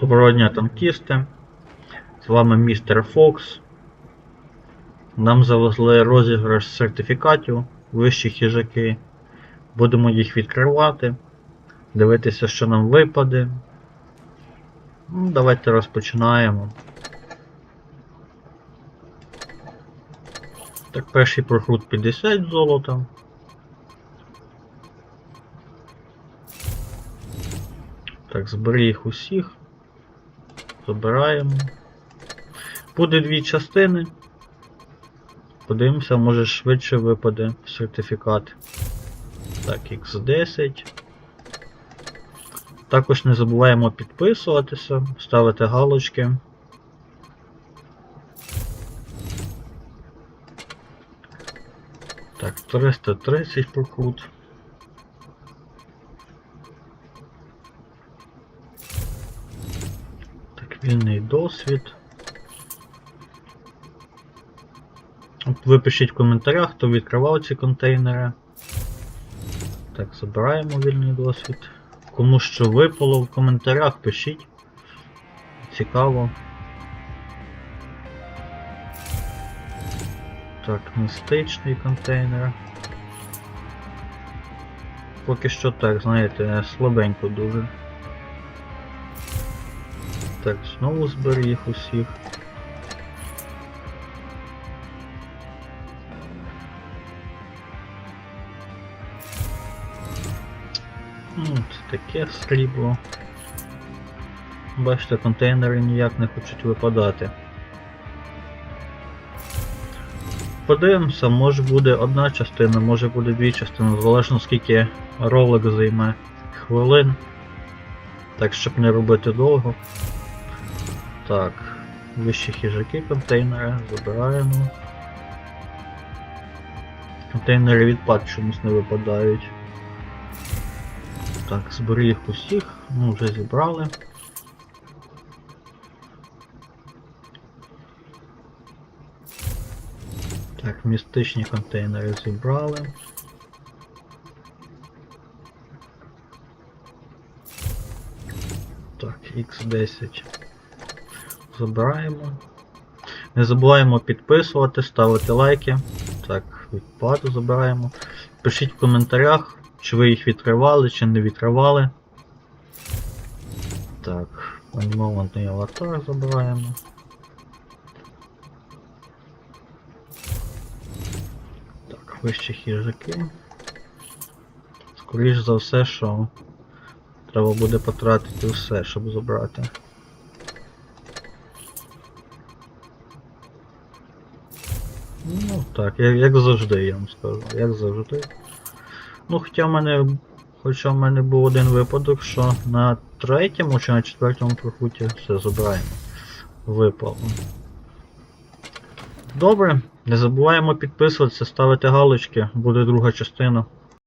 Доброго дня, танкісти. З вами містер Фокс. Нам завезли розіграш сертифікатів вищі хижаки. Будемо їх відкривати, дивитися, що нам випаде. Ну, давайте розпочинаємо. Так, перший проход 50 золота. Так, збери усіх. Забираємо. Буде дві частини. Подивимося, може швидше випаде сертифікат. Так, X10. Також не забуваємо підписуватися, ставити галочки. Так, 330 прокрут. Вільний досвід. От ви пишіть в коментарях, хто відкривав ці контейнери. Так, забираємо вільний досвід. Кому що випало в коментарях, пишіть. Цікаво. Так, містичний контейнер. Поки що так, знаєте, слабенько дуже. Так, знову збери їх усіх. Ну, це таке срібло. Бачите, контейнери ніяк не хочуть випадати. Подивимося, може буде одна частина, може буде дві частини, залежно скільки ролик займе хвилин. Так, щоб не робити довго. Так, вищі хижаки контейнери, забираємо. Контейнери відпад чомусь не випадають. Так, збери їх усіх, ну вже зібрали. Так, містичні контейнери зібрали. Так, X10 забираємо. Не забуваємо підписувати, ставити лайки. Так, відпад забираємо. Пишіть в коментарях, чи ви їх відкривали, чи не відкривали. Так, анімований аватар забираємо. Так, вищі хижаки. Скоріш за все, що треба буде потратити все, щоб забрати. Ну так, як, як завжди, я вам скажу, як завжди. Ну, хоча в мене. Хоча в мене був один випадок, що на третьому чи на четвертому прохуті все забираємо. Випало. Добре, не забуваємо підписуватися, ставити галочки, буде друга частина.